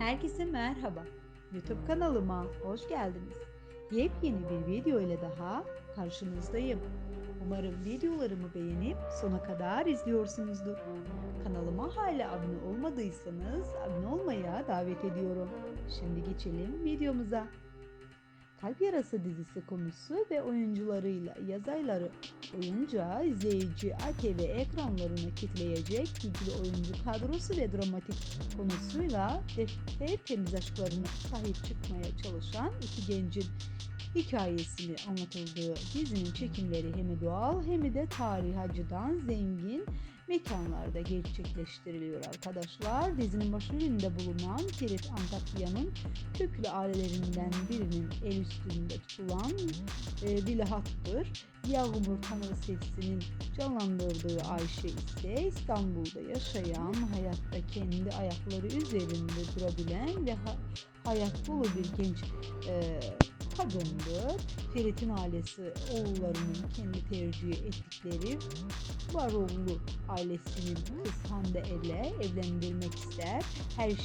Herkese merhaba. YouTube kanalıma hoş geldiniz. Yepyeni bir video ile daha karşınızdayım. Umarım videolarımı beğenip sona kadar izliyorsunuzdur. Kanalıma hala abone olmadıysanız abone olmaya davet ediyorum. Şimdi geçelim videomuza. Kalp Yarası dizisi konusu ve oyuncularıyla yazarları oyunca izleyici ATV ekranlarını kitleyecek güçlü oyuncu kadrosu ve dramatik konusuyla defter temiz aşklarına sahip çıkmaya çalışan iki gencin hikayesini anlatıldığı dizinin çekimleri hem doğal hem de tarih açıdan zengin mekanlarda gerçekleştiriliyor arkadaşlar. Dizinin başrolünde bulunan Ferit Antakya'nın köklü ailelerinden birinin el üstünde tutulan e, Vilahat'tır. Yağmur Tanrısevsi'nin canlandırdığı Ayşe ise İstanbul'da yaşayan, hayatta kendi ayakları üzerinde durabilen ve ha- hayat dolu bir genç e, kadındır. Ferit'in ailesi oğullarının kendi tercih ettikleri Varoğlu ailesinin kız Hande ile evlendirmek ister. Her şey